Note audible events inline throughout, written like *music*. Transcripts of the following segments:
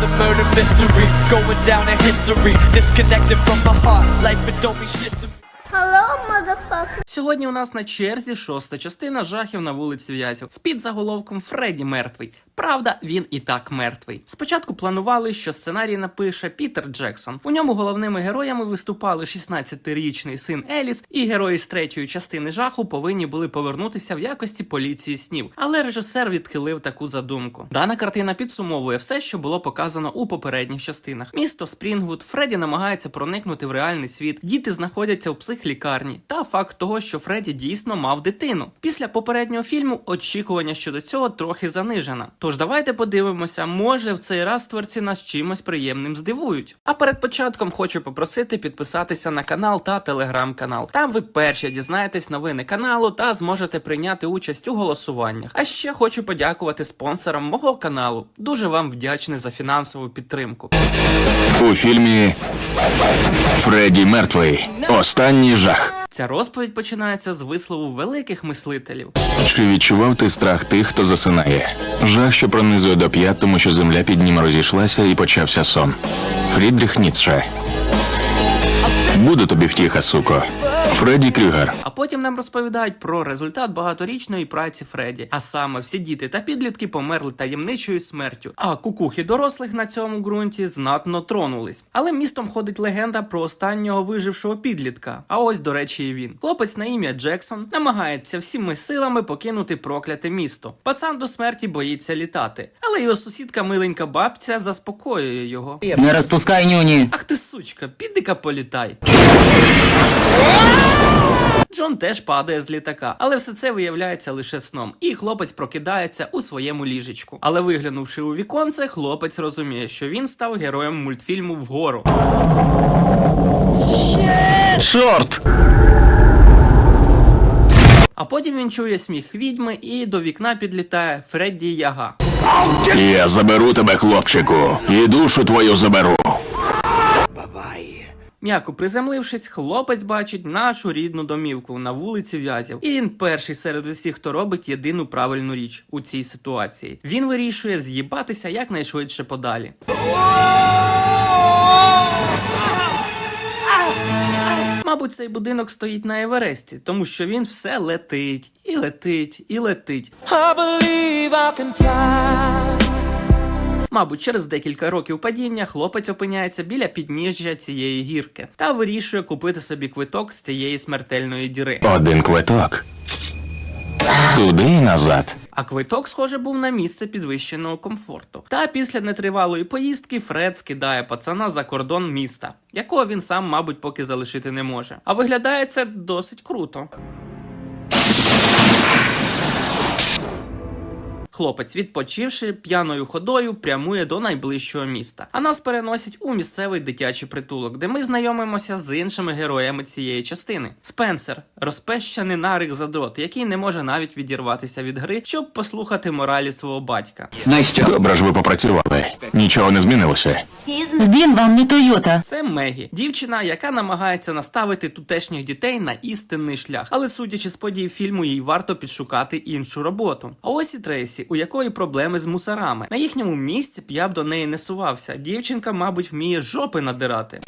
the murder mystery, going down in history. Disconnected from the heart, life it don't mean shit Сьогодні у нас на черзі шоста частина жахів на вулиці В'язів з під заголовком Фредді мертвий. Правда, він і так мертвий. Спочатку планували, що сценарій напише Пітер Джексон. У ньому головними героями виступали 16-річний син Еліс, і герої з третьої частини жаху повинні були повернутися в якості поліції снів. Але режисер відхилив таку задумку. Дана картина підсумовує все, що було показано у попередніх частинах. Місто Спрінгвуд, Фредді намагається проникнути в реальний світ. Діти знаходяться в психлікарні. Та факт того, що Фредді дійсно мав дитину. Після попереднього фільму очікування щодо цього трохи занижено. Тож давайте подивимося, може в цей раз творці нас чимось приємним здивують. А перед початком хочу попросити підписатися на канал та телеграм-канал. Там ви перші дізнаєтесь новини каналу та зможете прийняти участь у голосуваннях. А ще хочу подякувати спонсорам мого каналу. Дуже вам вдячний за фінансову підтримку. У фільмі Фредді мертвий. Останній жах. Ця розповідь починається з вислову великих мислителів. Чи відчував ти страх тих, хто засинає? Жах, що пронизує до п'ят, тому що земля під ним розійшлася і почався сон. Фрідріх Ніцше. Буду тобі втіха, суко. Фредді Крюгер. А потім нам розповідають про результат багаторічної праці Фредді. А саме всі діти та підлітки померли таємничою смертю. А кукухи дорослих на цьому ґрунті знатно тронулись. Але містом ходить легенда про останнього вижившого підлітка. А ось, до речі, і він. Хлопець на ім'я Джексон намагається всіми силами покинути прокляте місто. Пацан до смерті боїться літати. Але його сусідка миленька бабця заспокоює його. Не розпускай нюні. Ах ти сучка, піди-ка політай. *laughs* Джон теж падає з літака, але все це виявляється лише сном, і хлопець прокидається у своєму ліжечку. Але виглянувши у віконце, хлопець розуміє, що він став героєм мультфільму вгору. Чорт! А потім він чує сміх відьми і до вікна підлітає Фредді Яга. Я заберу тебе, хлопчику, і душу твою заберу. М'яко приземлившись, хлопець бачить нашу рідну домівку на вулиці В'язів. І він перший серед усіх, хто робить єдину правильну річ у цій ситуації. Він вирішує з'їбатися якнайшвидше подалі. Мабуть, цей будинок стоїть на Евересті, тому що він все летить і летить і летить. I believe I can fly. Мабуть, через декілька років падіння хлопець опиняється біля підніжжя цієї гірки та вирішує купити собі квиток з цієї смертельної діри. Один квиток. Туди і назад. А квиток, схоже, був на місце підвищеного комфорту. Та після нетривалої поїздки Фред скидає пацана за кордон міста, якого він сам, мабуть, поки залишити не може. А виглядає це досить круто. Хлопець, відпочивши п'яною ходою, прямує до найближчого міста. А нас переносять у місцевий дитячий притулок, де ми знайомимося з іншими героями цієї частини. Спенсер, розпещений нарик задрот, який не може навіть відірватися від гри, щоб послухати моралі свого батька. На що? Добре ж ви попрацювали. Нічого не змінилося. Він вам не Тойота. Це Мегі, дівчина, яка намагається наставити тутешніх дітей на істинний шлях. Але судячи з подій фільму, їй варто підшукати іншу роботу. А ось і Трейсі, у якої проблеми з мусорами. На їхньому місці б я б до неї не сувався. Дівчинка, мабуть, вміє жопи надирати.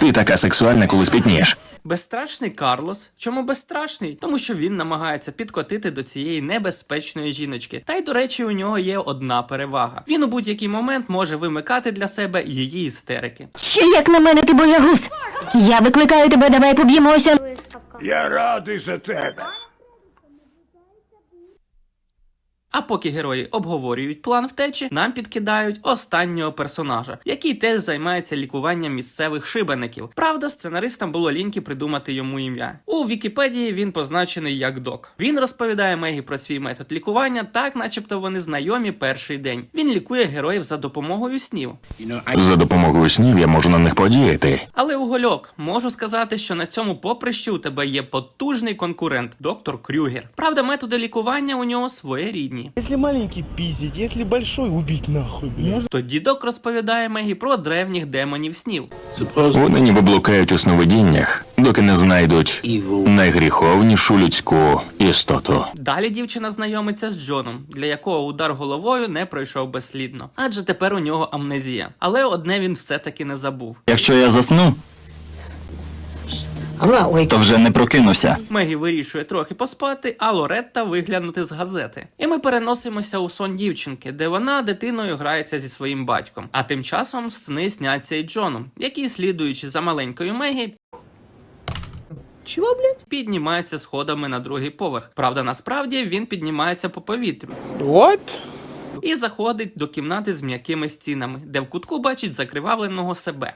Ти така сексуальна, коли спітнієш. Безстрашний Карлос. Чому безстрашний? Тому що він намагається підкотити до цієї небезпечної жіночки. Та й до речі, у нього є одна перевага. Він у будь-який момент може вимикати для себе її істерики. Ще як на мене ти боягуз. Я викликаю тебе, давай поб'ємося. Я радий за тебе. А поки герої обговорюють план втечі, нам підкидають останнього персонажа, який теж займається лікуванням місцевих шибеників. Правда, сценаристам було ліньки придумати йому ім'я. У Вікіпедії він позначений як док. Він розповідає Мегі про свій метод лікування, так начебто вони знайомі перший день. Він лікує героїв за допомогою снів. За допомогою снів я можу на них подіяти. Але угольок, можу сказати, що на цьому поприщі у тебе є потужний конкурент, доктор Крюгер. Правда, методи лікування у нього своєрідні. Вихідні. Если маленький пиздить, если большой убить нахуй, блядь. То дідок розповідає Мегі про древніх демонів снів. Вони ніби блукають у сновидіннях, доки не знайдуть найгріховнішу людську істоту. Далі дівчина знайомиться з Джоном, для якого удар головою не пройшов безслідно, адже тепер у нього амнезія. Але одне він все-таки не забув. Якщо я засну, то вже не прокинуся. Мегі вирішує трохи поспати, а Лоретта виглянути з газети. І ми переносимося у сон дівчинки, де вона дитиною грається зі своїм батьком. А тим часом сни сняться і Джону, який, слідуючи за маленькою Мегі, Чего, блядь? піднімається сходами на другий поверх. Правда, насправді він піднімається по повітрю. What? і заходить до кімнати з м'якими стінами, де в кутку бачить закривавленого себе.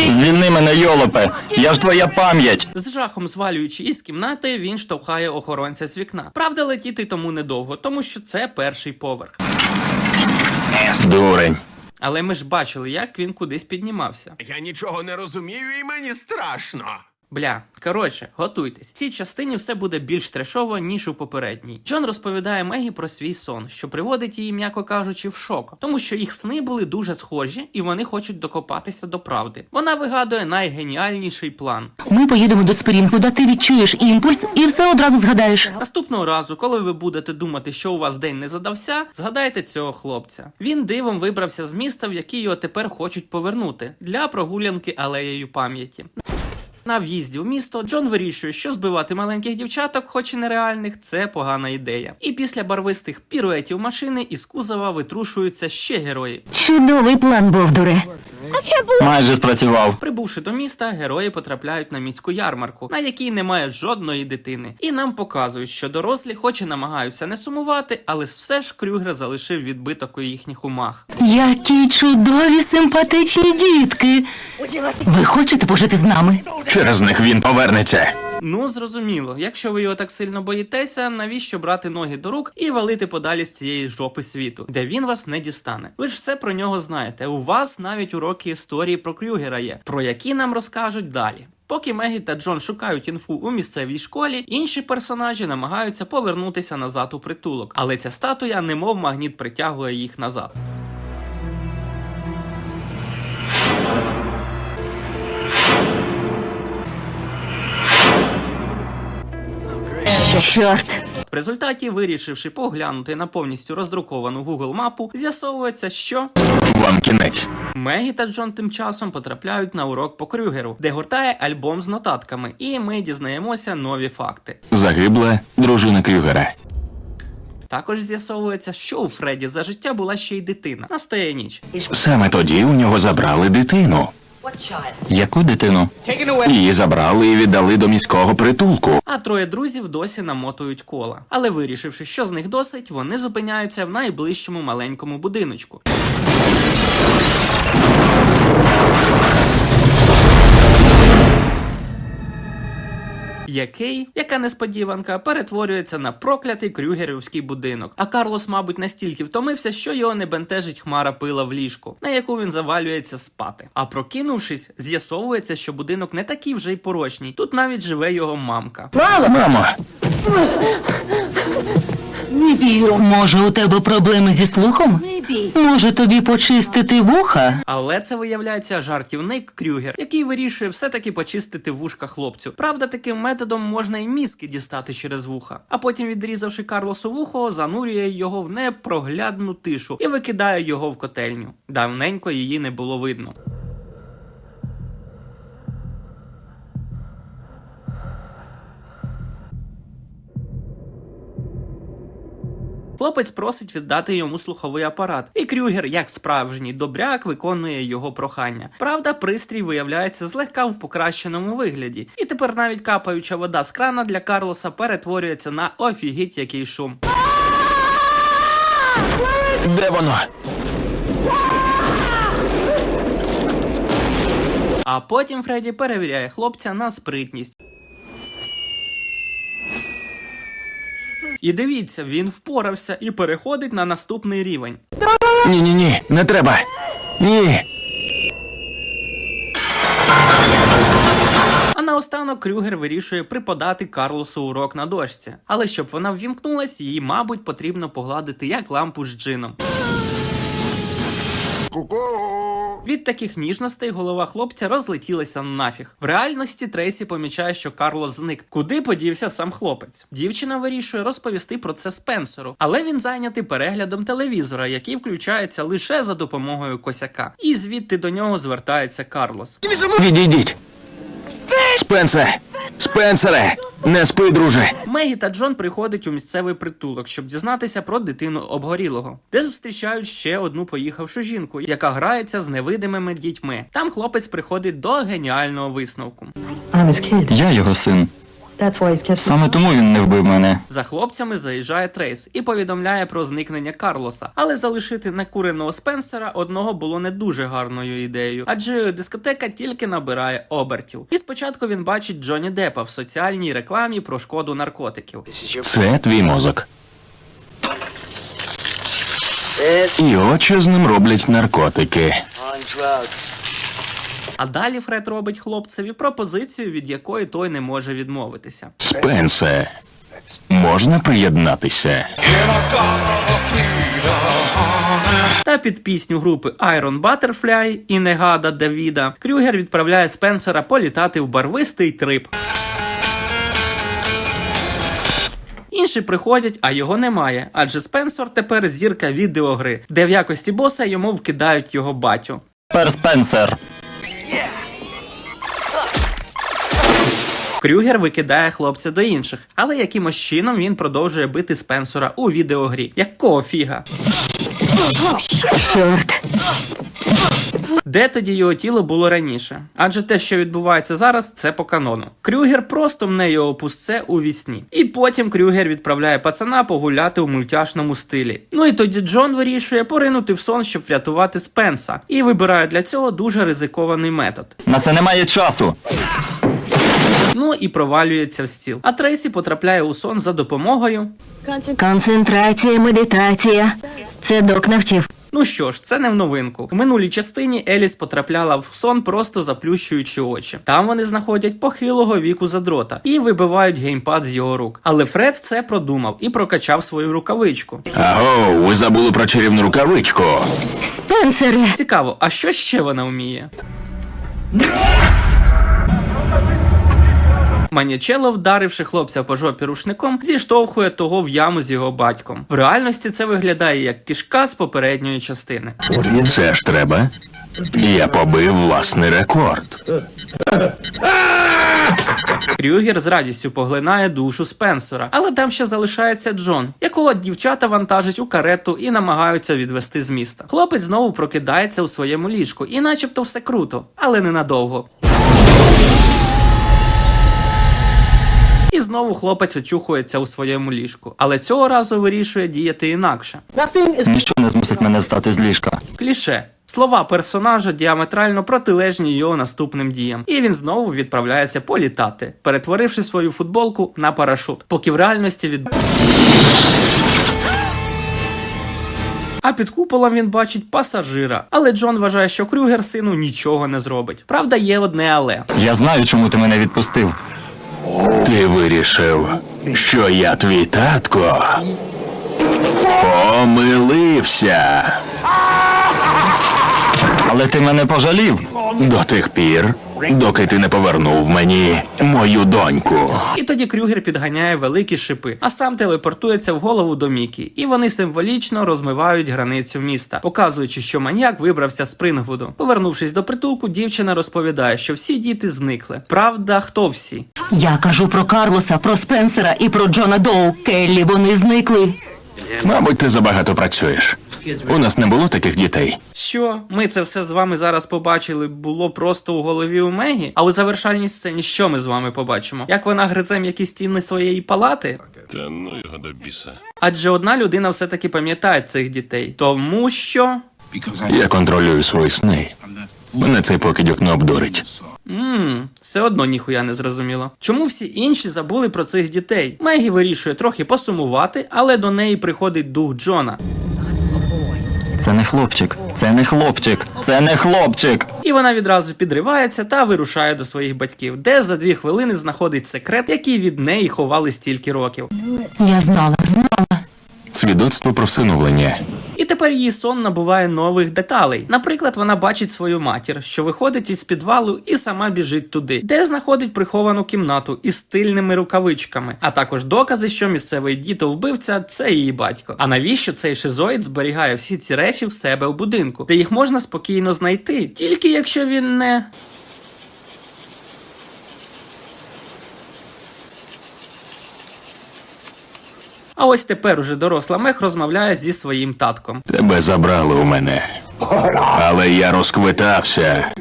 Звільни мене, йолопе! Я ж твоя пам'ять! З жахом звалюючи із кімнати, він штовхає охоронця з вікна. Правда, летіти тому недовго, тому що це перший поверх. Дурень. Але ми ж бачили, як він кудись піднімався. Я нічого не розумію і мені страшно. Бля, коротше, готуйтесь. В цій частині все буде більш трешово, ніж у попередній. Джон розповідає Мегі про свій сон, що приводить її, м'яко кажучи, в шок, тому що їх сни були дуже схожі, і вони хочуть докопатися до правди. Вона вигадує найгеніальніший план. Ми поїдемо до Спрінгвуда, ти відчуєш імпульс і все одразу згадаєш. Наступного разу, коли ви будете думати, що у вас день не задався, згадайте цього хлопця. Він дивом вибрався з міста, в яке його тепер хочуть повернути для прогулянки алеєю пам'яті. На в'їзді в місто Джон вирішує, що збивати маленьких дівчаток, хоч і нереальних, це погана ідея. І після барвистих піруетів машини із кузова витрушуються ще герої. Чудовий план, Бовдуре. Майже спрацював. Прибувши до міста, герої потрапляють на міську ярмарку, на якій немає жодної дитини. І нам показують, що дорослі, хоч і намагаються не сумувати, але все ж Крюгер залишив відбиток у їхніх умах. Які чудові симпатичні дітки. Ви хочете пожити з нами? Через них він повернеться. Ну, зрозуміло, якщо ви його так сильно боїтеся, навіщо брати ноги до рук і валити подалі з цієї жопи світу, де він вас не дістане? Ви ж все про нього знаєте. У вас навіть уроки історії про Крюгера є, про які нам розкажуть далі. Поки Мегі та Джон шукають інфу у місцевій школі, інші персонажі намагаються повернутися назад у притулок, але ця статуя, немов магніт, притягує їх назад. Чорт. В результаті, вирішивши поглянути на повністю роздруковану Google мапу, з'ясовується, що Вам кінець. Мегі та Джон тим часом потрапляють на урок по Крюгеру, де гуртає альбом з нотатками, і ми дізнаємося нові факти. Загибла дружина Крюгера. Також з'ясовується, що у Фредді за життя була ще й дитина. Настає ніч. Саме тоді у нього забрали дитину. Яку дитину? Її забрали і віддали до міського притулку. А троє друзів досі намотують кола. Але вирішивши, що з них досить, вони зупиняються в найближчому маленькому будиночку. Який, яка несподіванка, перетворюється на проклятий крюгерівський будинок. А Карлос, мабуть, настільки втомився, що його не бентежить хмара пила в ліжку, на яку він завалюється спати. А прокинувшись, з'ясовується, що будинок не такий вже й порочний. Тут навіть живе його мамка. Мамо, Може, у тебе проблеми зі слухом? Може тобі почистити вуха? Але це виявляється жартівник Крюгер, який вирішує все-таки почистити вушка хлопцю. Правда, таким методом можна і мізки дістати через вуха. А потім, відрізавши Карлосу вухо, занурює його в непроглядну тишу і викидає його в котельню. Давненько її не було видно. Хлопець просить віддати йому слуховий апарат, і Крюгер, як справжній добряк, виконує його прохання. Правда, пристрій виявляється злегка в покращеному вигляді, і тепер навіть капаюча вода з крана для Карлоса перетворюється на офігіть який шум. де воно? А потім Фредді перевіряє хлопця на спритність. І дивіться, він впорався і переходить на наступний рівень. Ні, ні, ні, не треба. Ні. А наостанок Крюгер вирішує преподати Карлосу урок на дошці. Але щоб вона ввімкнулась, їй, мабуть, потрібно погладити як лампу з джином. Від таких ніжностей голова хлопця розлетілася нафіг. В реальності Трейсі помічає, що Карлос зник. Куди подівся сам хлопець? Дівчина вирішує розповісти про це Спенсеру, але він зайнятий переглядом телевізора, який включається лише за допомогою косяка. І звідти до нього звертається Карлос. Відійдіть. Спенсер! Спенсере! Не спи, друже! Мегі та Джон приходять у місцевий притулок, щоб дізнатися про дитину обгорілого, де зустрічають ще одну поїхавшу жінку, яка грається з невидимими дітьми. Там хлопець приходить до геніального висновку. Я його син. Саме тому він не вбив мене. За хлопцями заїжджає Трейс і повідомляє про зникнення Карлоса, але залишити накуреного Спенсера одного було не дуже гарною ідеєю, адже дискотека тільки набирає обертів. І спочатку він бачить Джонні Деппа в соціальній рекламі про шкоду наркотиків. Це твій мозок. І от що з ним роблять наркотики. А далі Фред робить хлопцеві пропозицію, від якої той не може відмовитися. Спенсе, можна приєднатися? Та під пісню групи Iron Butterfly і Негада Давіда Крюгер відправляє Спенсера політати в барвистий трип. Інші приходять, а його немає, адже Спенсер тепер зірка відеогри, де в якості боса йому вкидають його батю. Пер Спенсер. Крюгер викидає хлопця до інших, але якимось чином він продовжує бити Спенсера у відеогрі. Якого фіга? Чорт. Де тоді його тіло було раніше? Адже те, що відбувається зараз, це по канону. Крюгер просто мне його пустце у вісні. І потім Крюгер відправляє пацана погуляти у мультяшному стилі. Ну і тоді Джон вирішує поринути в сон, щоб врятувати Спенса, і вибирає для цього дуже ризикований метод. На це немає часу. Ну і провалюється в стіл. А Трейсі потрапляє у сон за допомогою. Концентрація, медитація. Це док навчив. Ну що ж, це не в новинку. В минулій частині Еліс потрапляла в сон, просто заплющуючи очі. Там вони знаходять похилого віку задрота і вибивають геймпад з його рук. Але Фред це продумав і прокачав свою рукавичку. Аго, ви забули про чарівну рукавичку. Спенсере. Цікаво, а що ще вона вміє? Манічело, вдаривши хлопця по жопі рушником, зіштовхує того в яму з його батьком. В реальності це виглядає як кишка з попередньої частини. Це ж треба. Я побив власний рекорд. Крюгер з радістю поглинає душу Спенсера, але там ще залишається Джон, якого дівчата вантажать у карету і намагаються відвести з міста. Хлопець знову прокидається у своєму ліжку, і начебто все круто, але ненадовго. І знову хлопець очухується у своєму ліжку, але цього разу вирішує діяти інакше. Ніщо не змусить мене встати з ліжка. Кліше. Слова персонажа діаметрально протилежні його наступним діям, і він знову відправляється політати, перетворивши свою футболку на парашут, поки в реальності від. А під куполом він бачить пасажира, але Джон вважає, що Крюгер сину нічого не зробить. Правда, є одне але. Я знаю, чому ти мене відпустив. Ти вирішив, що я твій татко. Помилився. Але ти мене пожалів. До тих пір, доки ти не повернув мені мою доньку. І тоді Крюгер підганяє великі шипи, а сам телепортується в голову до Мікі, і вони символічно розмивають границю міста, показуючи, що маньяк вибрався з Спрингвуду. Повернувшись до притулку, дівчина розповідає, що всі діти зникли. Правда, хто всі? Я кажу про Карлоса, про Спенсера і про Джона Доу. Келлі, вони зникли. Мабуть, ти забагато працюєш. У нас не було таких дітей. Що ми це все з вами зараз побачили, було просто у голові у Мегі? А у завершальній сцені що ми з вами побачимо? Як вона гризе м'які стіни своєї палати? Та ну його до біса. Адже одна людина все-таки пам'ятає цих дітей, тому що. Я контролюю свої сни. Мене цей покидьок не обдурить. Ммм, все одно ніхуя не зрозуміло. Чому всі інші забули про цих дітей? Мегі вирішує трохи посумувати, але до неї приходить дух Джона. Це не хлопчик. Це не хлопчик. Це не хлопчик. І вона відразу підривається та вирушає до своїх батьків, де за дві хвилини знаходить секрет, який від неї ховали стільки років. Я знала, знала. Свідоцтво про всиновлення. І тепер її сон набуває нових деталей. Наприклад, вона бачить свою матір, що виходить із підвалу і сама біжить туди, де знаходить приховану кімнату із стильними рукавичками, а також докази, що місцевий діто вбивця це її батько. А навіщо цей шизоїд зберігає всі ці речі в себе в будинку, де їх можна спокійно знайти, тільки якщо він не. А ось тепер уже доросла мех розмовляє зі своїм татком. Тебе забрали у мене. Але я розквитався.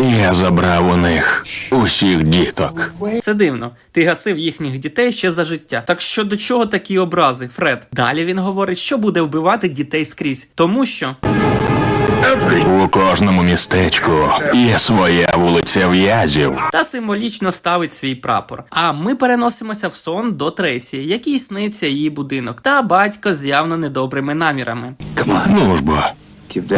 Я забрав у них усіх діток. Це дивно. Ти гасив їхніх дітей ще за життя. Так що до чого такі образи, Фред? Далі він говорить, що буде вбивати дітей скрізь, тому що У кожному містечку є своя вулиця в'язів. та символічно ставить свій прапор. А ми переносимося в сон до Тресі, який сниться її будинок, та батько з явно недобрими намірами. Ну ж бо,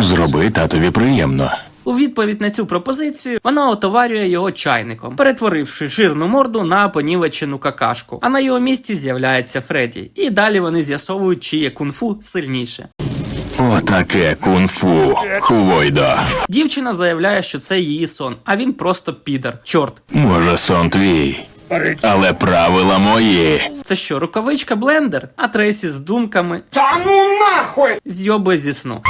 зроби татові приємно. У відповідь на цю пропозицію вона отоварює його чайником, перетворивши жирну морду на понівечену какашку. А на його місці з'являється Фредді. І далі вони з'ясовують, чиє кунг-фу сильніше. Отаке кунг-фу, хувойда. Дівчина заявляє, що це її сон, а він просто підар. Чорт, Може, сон твій, але правила мої. це що, рукавичка блендер? А Трейсі з думками. Та ну нахуй! Зйоби зі сну.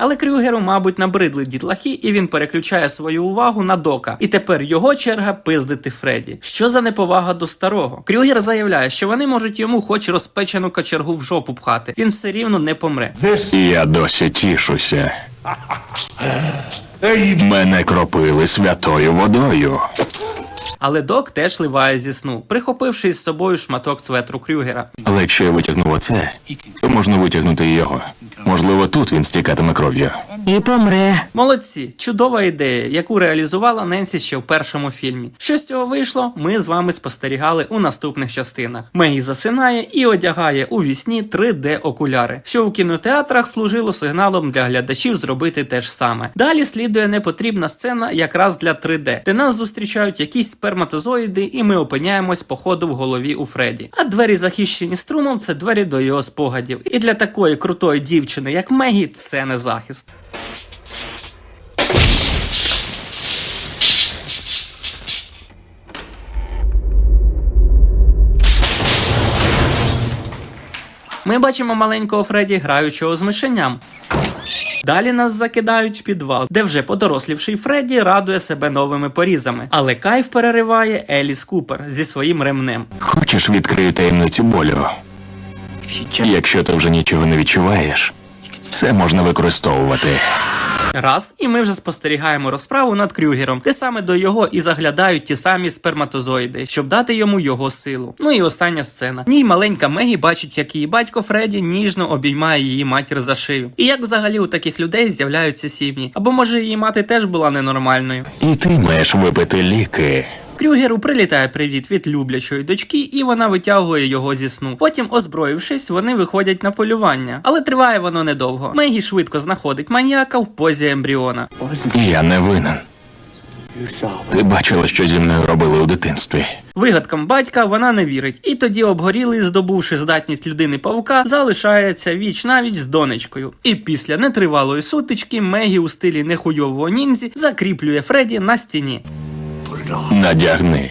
Але Крюгеру, мабуть, набридли дітлахи, і він переключає свою увагу на дока. І тепер його черга пиздити Фредді. Що за неповага до старого? Крюгер заявляє, що вони можуть йому хоч розпечену кочергу в жопу пхати. Він все рівно не помре. І я досі тішуся. Мене кропили святою водою. Але док теж ливає зі сну, прихопивши із собою шматок цветру Крюгера. Але якщо я витягну оце, то можна витягнути і його. Можливо, тут він стікатиме кров'ю. І помре. Молодці, чудова ідея, яку реалізувала Ненсі ще в першому фільмі. Що з цього вийшло, ми з вами спостерігали у наступних частинах. Мегі засинає і одягає у вісні 3D окуляри, що у кінотеатрах служило сигналом для глядачів зробити те ж саме. Далі слідує непотрібна сцена якраз для 3D, де нас зустрічають якісь сперматозоїди, і ми опиняємось по ходу в голові у Фредді. А двері, захищені струмом, це двері до його спогадів. І для такої крутої дівчини, як Мегі, це не захист. Ми бачимо маленького Фредді, граючого з мишеням. Далі нас закидають в підвал, де вже подорослівший Фредді радує себе новими порізами. Але кайф перериває Еліс Купер зі своїм ремнем. Хочеш відкрию таємницю болю? Якщо ти вже нічого не відчуваєш, це можна використовувати. Раз, і ми вже спостерігаємо розправу над Крюгером, де саме до його і заглядають ті самі сперматозоїди, щоб дати йому його силу. Ну і остання сцена. Ній маленька Мегі бачить, як її батько Фредді ніжно обіймає її матір за шию. І як взагалі у таких людей з'являються сім'ї? Або може її мати теж була ненормальною. І ти маєш випити ліки. Крюгеру прилітає привіт від люблячої дочки, і вона витягує його зі сну. Потім, озброївшись, вони виходять на полювання. Але триває воно недовго. Мегі швидко знаходить маньяка в позі ембріона. Я не винен. Ти бачила, що зі мною робили у дитинстві. Вигадкам батька вона не вірить, і тоді обгорілий, здобувши здатність людини павука, залишається віч навіч з донечкою. І після нетривалої сутички Мегі у стилі нехуйового ніндзі закріплює Фредді на стіні. Надягни.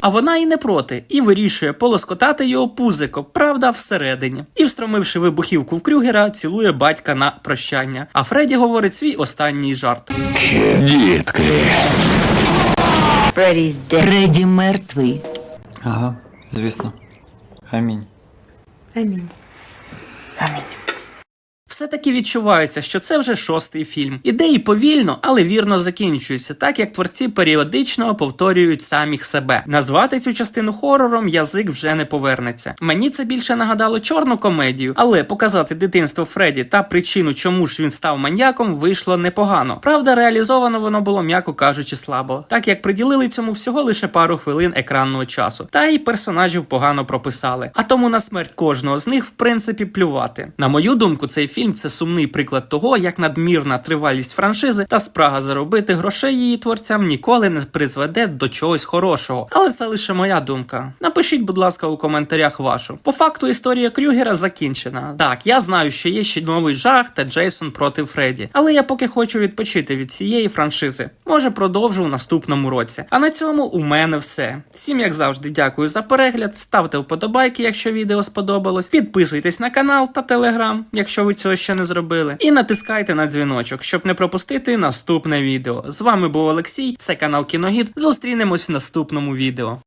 А вона і не проти, і вирішує полоскотати його пузико, правда, всередині. І, встромивши вибухівку в Крюгера, цілує батька на прощання. А Фредді говорить свій останній жарт. Дітки. Фредді мертвий. Ага, звісно. Амінь. Все-таки відчувається, що це вже шостий фільм. Ідеї повільно, але вірно закінчуються, так як творці періодично повторюють самих себе. Назвати цю частину хорором язик вже не повернеться. Мені це більше нагадало чорну комедію, але показати дитинство Фредді та причину, чому ж він став маньяком, вийшло непогано. Правда, реалізовано воно було, м'яко кажучи, слабо, так як приділили цьому всього лише пару хвилин екранного часу. Та й персонажів погано прописали. А тому на смерть кожного з них в принципі плювати. На мою думку, цей фільм фільм це сумний приклад того, як надмірна тривалість франшизи та спрага заробити грошей її творцям ніколи не призведе до чогось хорошого. Але це лише моя думка. Напишіть, будь ласка, у коментарях вашу. По факту історія Крюгера закінчена. Так, я знаю, що є ще новий жах та Джейсон проти Фредді, але я поки хочу відпочити від цієї франшизи. Може, продовжу в наступному році. А на цьому у мене все. Всім, як завжди, дякую за перегляд. Ставте вподобайки, якщо відео сподобалось. Підписуйтесь на канал та телеграм, якщо ви цього ще не зробили. І натискайте на дзвіночок, щоб не пропустити наступне відео. З вами був Олексій, це канал Кіногід. Зустрінемось в наступному відео.